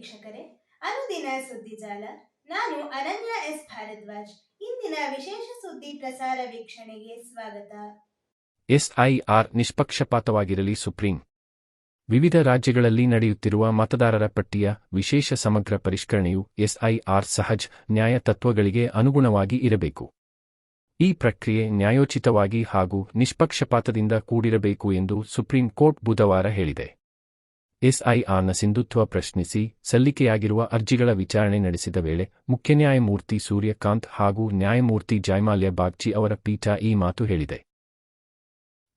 ವೀಕ್ಷಕರೇ, ಅನುದಿನ ಸುದ್ದಿಜಾಲ ನಾನು ಅನನ್ಯ ಎಸ್. ಭಾರದ್ವಾಜ್. ಇಂದಿನ ವಿಶೇಷ ಸುದ್ದಿ ಪ್ರಸಾರ ವೀಕ್ಷಣೆಗೆ ಸ್ವಾಗತ. ಎಸ್ಐಆರ್ ನಿಷ್ಪಕ್ಷಪಾತವಾಗಿರಲಿ ಸುಪ್ರೀಂ. ವಿವಿಧ ರಾಜ್ಯಗಳಲ್ಲಿ ನಡೆಯುತ್ತಿರುವ ಮತದಾರರ ಪಟ್ಟಿಯ ವಿಶೇಷ ಸಮಗ್ರ ಪರಿಷ್ಕರಣೆಯು ಎಸ್ಐಆರ್ ಸಹಜ್ ನ್ಯಾಯ ತತ್ವಗಳಿಗೆ ಅನುಗುಣವಾಗಿ ಇರಬೇಕು. ಈ ಪ್ರಕ್ರಿಯೆ ನ್ಯಾಯೋಚಿತವಾಗಿ ಹಾಗೂ ನಿಷ್ಪಕ್ಷಪಾತದಿಂದ ಕೂಡಿರಬೇಕು ಎಂದು ಸುಪ್ರೀಂ ಕೋರ್ಟ್ ಬುಧವಾರ ಹೇಳಿದೆ. ಎಸ್ಐಆರ್ನ ಸಿಂಧುತ್ವ ಪ್ರಶ್ನಿಸಿ ಸಲ್ಲಿಕೆಯಾಗಿರುವ ಅರ್ಜಿಗಳ ವಿಚಾರಣೆ ನಡೆಸಿದ ವೇಳೆ ಮುಖ್ಯ ನ್ಯಾಯಮೂರ್ತಿ ಸೂರ್ಯಕಾಂತ್ ಹಾಗೂ ನ್ಯಾಯಮೂರ್ತಿ ಜಯಮಾಲ್ಯ ಬಾಗ್ಚಿ ಅವರ ಪೀಠ ಈ ಮಾತು ಹೇಳಿದೆ.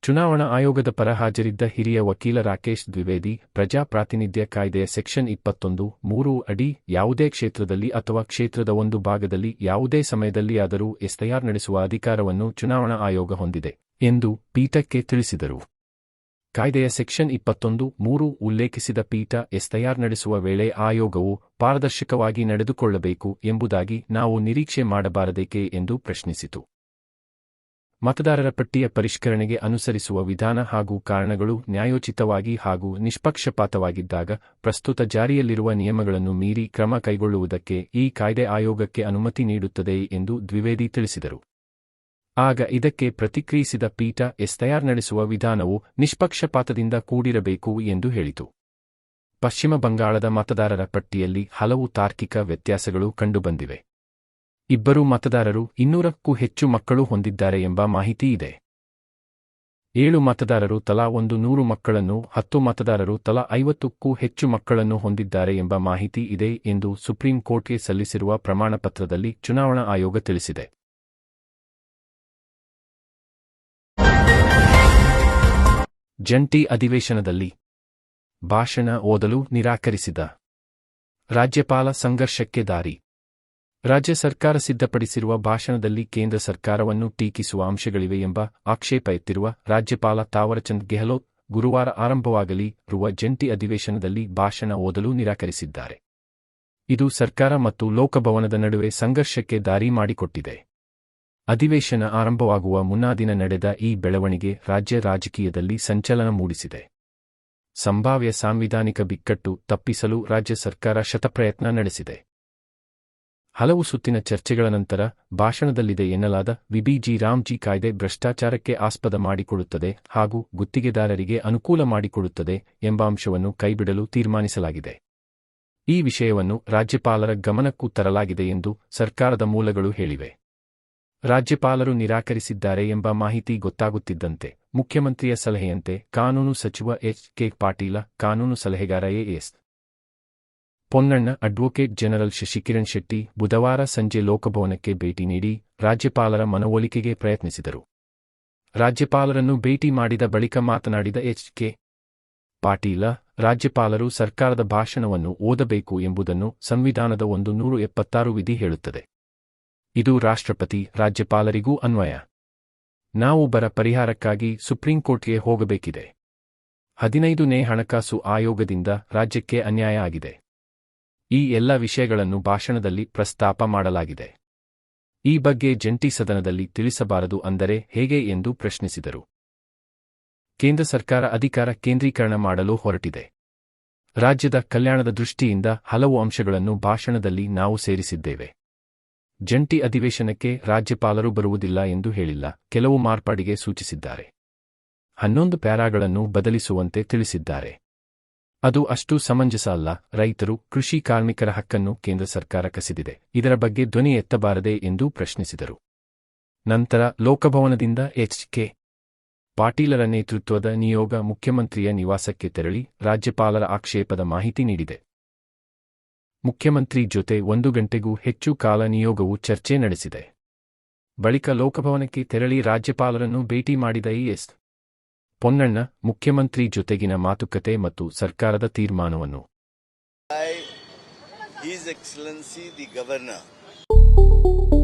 ಚುನಾವಣಾ ಆಯೋಗದ ಪರ ಹಾಜರಿದ್ದ ಹಿರಿಯ ವಕೀಲ ರಾಕೇಶ್ ದ್ವಿವೇದಿ, ಪ್ರಜಾಪ್ರಾತಿನಿಧ್ಯ ಕಾಯ್ದೆಯ ಸೆಕ್ಷನ್ ಇಪ್ಪತ್ತೊಂದು, ಮೂರು ಅಡಿ ಯಾವುದೇ ಕ್ಷೇತ್ರದಲ್ಲಿ ಅಥವಾ ಕ್ಷೇತ್ರದ ಒಂದು ಭಾಗದಲ್ಲಿ ಯಾವುದೇ ಸಮಯದಲ್ಲಿಯಾದರೂ ಎಸ್ಐಆರ್ ನಡೆಸುವ ಅಧಿಕಾರವನ್ನು ಚುನಾವಣಾ ಆಯೋಗ ಹೊಂದಿದೆ, ಎಂದು ಪೀಠಕ್ಕೆ ತಿಳಿಸಿದರು. ಕಾಯ್ದೆಯ ಸೆಕ್ಷನ್ ಇಪ್ಪತ್ತೊಂದು, ಮೂರು ಉಲ್ಲೇಖಿಸಿದ ಪೀಠ ಎಸ್ಐಆರ್ ನಡೆಸುವ ವೇಳೆ ಆಯೋಗವು ಪಾರದರ್ಶಕವಾಗಿ ನಡೆದುಕೊಳ್ಳಬೇಕು ಎಂಬುದಾಗಿ ನಾವು ನಿರೀಕ್ಷೆ ಮಾಡಬಾರದೇಕೆ ಎಂದು ಪ್ರಶ್ನಿಸಿತು. ಮತದಾರರ ಪಟ್ಟಿಯ ಪರಿಷ್ಕರಣೆಗೆ ಅನುಸರಿಸುವ ವಿಧಾನ ಹಾಗೂ ಕಾರಣಗಳು ನ್ಯಾಯೋಚಿತವಾಗಿ ಹಾಗೂ ನಿಷ್ಪಕ್ಷಪಾತವಾಗಿದ್ದಾಗ ಪ್ರಸ್ತುತ ಜಾರಿಯಲ್ಲಿರುವ ನಿಯಮಗಳನ್ನು ಮೀರಿ ಕ್ರಮ ಕೈಗೊಳ್ಳುವುದಕ್ಕೆ ಈ ಕಾಯ್ದೆ ಆಯೋಗಕ್ಕೆ ಅನುಮತಿ ನೀಡುತ್ತದೆ ಎಂದು ದ್ವಿವೇದಿ ತಿಳಿಸಿದರು. ಆಗ ಇದಕ್ಕೆ ಪ್ರತಿಕ್ರಿಯಿಸಿದ ಪೀಠ ಎಸ್ಐಆರ್ ನಡೆಸುವ ವಿಧಾನವು ನಿಷ್ಪಕ್ಷಪಾತದಿಂದ ಕೂಡಿರಬೇಕು ಎಂದು ಹೇಳಿತು. ಪಶ್ಚಿಮ ಬಂಗಾಳದ ಮತದಾರರ ಪಟ್ಟಿಯಲ್ಲಿ ಹಲವು ತಾರ್ಕಿಕ ವ್ಯತ್ಯಾಸಗಳು ಕಂಡುಬಂದಿವೆ. ಇಬ್ಬರು ಮತದಾರರು ಇನ್ನೂರಕ್ಕೂ ಹೆಚ್ಚು ಮಕ್ಕಳು ಹೊಂದಿದ್ದಾರೆ ಎಂಬ ಮಾಹಿತಿ ಇದೆ. ಏಳು ಮತದಾರರು ತಲಾ ಒಂದು ನೂರು ಮಕ್ಕಳನ್ನು, ಹತ್ತು ಮತದಾರರು ತಲಾ ಐವತ್ತಕ್ಕೂ ಹೆಚ್ಚು ಮಕ್ಕಳನ್ನು ಹೊಂದಿದ್ದಾರೆ ಎಂಬ ಮಾಹಿತಿ ಇದೆ ಎಂದು ಸುಪ್ರೀಂ ಕೋರ್ಟ್ಗೆ ಸಲ್ಲಿಸಿರುವ ಪ್ರಮಾಣಪತ್ರದಲ್ಲಿ ಚುನಾವಣಾ ಆಯೋಗ ತಿಳಿಸಿದೆ. ಜಂಟಿ ಅಧಿವೇಶನದಲ್ಲಿ ಭಾಷಣ ಓದಲು ನಿರಾಕರಿಸಿದ ರಾಜ್ಯಪಾಲ ಸಂಘರ್ಷಕ್ಕೆ ದಾರಿ. ರಾಜ್ಯ ಸರ್ಕಾರ ಸಿದ್ಧಪಡಿಸಿರುವ ಭಾಷಣದಲ್ಲಿ ಕೇಂದ್ರ ಸರ್ಕಾರವನ್ನು ಟೀಕಿಸುವ ಅಂಶಗಳಿವೆ ಎಂಬ ಆಕ್ಷೇಪ ಎತ್ತಿರುವ ರಾಜ್ಯಪಾಲ ತಾವರಚಂದ್ ಗೆಹ್ಲೋತ್ ಗುರುವಾರ ಆರಂಭವಾಗಲಿ ರುವ ಜಂಟಿ ಅಧಿವೇಶನದಲ್ಲಿ ಭಾಷಣ ಓದಲು ನಿರಾಕರಿಸಿದ್ದಾರೆ. ಇದು ಸರ್ಕಾರ ಮತ್ತು ಲೋಕಭವನದ ನಡುವೆ ಸಂಘರ್ಷಕ್ಕೆ ದಾರಿ ಮಾಡಿಕೊಟ್ಟಿದೆ. ಅಧಿವೇಶನ ಆರಂಭವಾಗುವ ಮುನ್ನಾದಿನ ನಡೆದ ಈ ಬೆಳವಣಿಗೆ ರಾಜ್ಯ ರಾಜಕೀಯದಲ್ಲಿ ಸಂಚಲನ ಮೂಡಿಸಿದೆ. ಸಂಭಾವ್ಯ ಸಾಂವಿಧಾನಿಕ ಬಿಕ್ಕಟ್ಟು ತಪ್ಪಿಸಲು ರಾಜ್ಯ ಸರ್ಕಾರ ಶತಪ್ರಯತ್ನ ನಡೆಸಿದೆ. ಹಲವು ಸುತ್ತಿನ ಚರ್ಚೆಗಳ ನಂತರ ಭಾಷಣದಲ್ಲಿದೆ ಎನ್ನಲಾದ ವಿಬಿಜಿ ರಾಮ್ಜಿ ಕಾಯ್ದೆ ಭ್ರಷ್ಟಾಚಾರಕ್ಕೆ ಆಸ್ಪದ ಮಾಡಿಕೊಡುತ್ತದೆ ಹಾಗೂ ಗುತ್ತಿಗೆದಾರರಿಗೆ ಅನುಕೂಲ ಮಾಡಿಕೊಡುತ್ತದೆ ಎಂಬ ಅಂಶವನ್ನು ಕೈಬಿಡಲು ತೀರ್ಮಾನಿಸಲಾಗಿದೆ. ಈ ವಿಷಯವನ್ನು ರಾಜ್ಯಪಾಲರ ಗಮನಕ್ಕೂ ತರಲಾಗಿದೆ ಎಂದು ಸರ್ಕಾರದ ಮೂಲಗಳು ಹೇಳಿವೆ. ರಾಜ್ಯಪಾಲರು ನಿರಾಕರಿಸಿದ್ದಾರೆ ಎಂಬ ಮಾಹಿತಿ ಗೊತ್ತಾಗುತ್ತಿದ್ದಂತೆ ಮುಖ್ಯಮಂತ್ರಿಯ ಸಲಹೆಯಂತೆ ಕಾನೂನು ಸಚಿವ ಎಚ್. ಕೆ. ಪಾಟೀಲ, ಕಾನೂನು ಸಲಹೆಗಾರ AS Ponnanna, advocate general Shashikiran Shetty ಬುಧವಾರ ಸಂಜೆ ಲೋಕಭವನಕ್ಕೆ ಭೇಟಿ ನೀಡಿ ರಾಜ್ಯಪಾಲರ ಮನವೊಲಿಕೆಗೆ ಪ್ರಯತ್ನಿಸಿದರು. ರಾಜ್ಯಪಾಲರನ್ನು ಭೇಟಿ ಮಾಡಿದ ಬಳಿಕ ಮಾತನಾಡಿದ ಎಚ್. ಕೆ. ಪಾಟೀಲ, ರಾಜ್ಯಪಾಲರು ಸರ್ಕಾರದ ಭಾಷಣವನ್ನು ಓದಬೇಕು ಎಂಬುದನ್ನು ಸಂವಿಧಾನದ ಒಂದು ನೂರು ಎಪ್ಪತ್ತಾರು ವಿಧಿ ಹೇಳುತ್ತದೆ. ಇದು ರಾಷ್ಟ್ರಪತಿ, ರಾಜ್ಯಪಾಲರಿಗೂ ಅನ್ವಯ. ನಾವು ಬರ ಪರಿಹಾರಕ್ಕಾಗಿ ಸುಪ್ರೀಂಕೋರ್ಟ್ಗೆ ಹೋಗಬೇಕಿದೆ. ಹದಿನೈದನೇ ಹಣಕಾಸು ಆಯೋಗದಿಂದ ರಾಜ್ಯಕ್ಕೆ ಅನ್ಯಾಯ ಆಗಿದೆ. ಈ ಎಲ್ಲ ವಿಷಯಗಳನ್ನು ಭಾಷಣದಲ್ಲಿ ಪ್ರಸ್ತಾಪ ಮಾಡಲಾಗಿದೆ. ಈ ಬಗ್ಗೆ ಜಂಟಿ ಸದನದಲ್ಲಿ ತಿಳಿಸಬಾರದು ಅಂದರೆ ಹೇಗೆ ಎಂದು ಪ್ರಶ್ನಿಸಿದರು. ಕೇಂದ್ರ ಸರ್ಕಾರ ಅಧಿಕಾರ ಕೇಂದ್ರೀಕರಣ ಮಾಡಲು ಹೊರಟಿದೆ. ರಾಜ್ಯದ ಕಲ್ಯಾಣದ ದೃಷ್ಟಿಯಿಂದ ಹಲವು ಅಂಶಗಳನ್ನು ಭಾಷಣದಲ್ಲಿ ನಾವು ಸೇರಿಸಿದ್ದೇವೆ. ಜಂಟಿ ಅಧಿವೇಶನಕ್ಕೆ ರಾಜ್ಯಪಾಲರು ಬರುವುದಿಲ್ಲ ಎಂದು ಹೇಳಿಲ್ಲ. ಕೆಲವು ಮಾರ್ಪಾಡಿಗೆ ಸೂಚಿಸಿದ್ದಾರೆ. ಹನ್ನೊಂದು ಪ್ಯಾರಾಗಳನ್ನು ಬದಲಿಸುವಂತೆ ತಿಳಿಸಿದ್ದಾರೆ. ಅದು ಅಷ್ಟು ಸಮಂಜಸ ಅಲ್ಲ. ರೈತರು, ಕೃಷಿ ಕಾರ್ಮಿಕರ ಹಕ್ಕನ್ನು ಕೇಂದ್ರ ಸರ್ಕಾರ ಕಸಿದಿದೆ. ಇದರ ಬಗ್ಗೆ ಧ್ವನಿ ಎತ್ತಬಾರದೆ ಎಂದು ಪ್ರಶ್ನಿಸಿದರು. ನಂತರ ಲೋಕಭವನದಿಂದ ಎಚ್. ಕೆ. ಪಾಟೀಲರ ನೇತೃತ್ವದ ನಿಯೋಗ ಮುಖ್ಯಮಂತ್ರಿಯ ನಿವಾಸಕ್ಕೆ ತೆರಳಿ ರಾಜ್ಯಪಾಲರ ಆಕ್ಷೇಪದ ಮಾಹಿತಿ ನೀಡಿದೆ. ಮುಖ್ಯಮಂತ್ರಿ ಜೊತೆ ಒಂದು ಗಂಟೆಗೂ ಹೆಚ್ಚು ಕಾಲ ನಿಯೋಗವು ಚರ್ಚೆ ನಡೆಸಿದೆ. ಬಳಿಕ ಲೋಕಭವನಕ್ಕೆ ತೆರಳಿ ರಾಜ್ಯಪಾಲರನ್ನು ಭೇಟಿ ಮಾಡಿದ ಇಎಸ್ ಪೊನ್ನಣ್ಣ, ಮುಖ್ಯಮಂತ್ರಿ ಜೊತೆಗಿನ ಮಾತುಕತೆ ಮತ್ತು ಸರ್ಕಾರದ ತೀರ್ಮಾನವನ್ನು.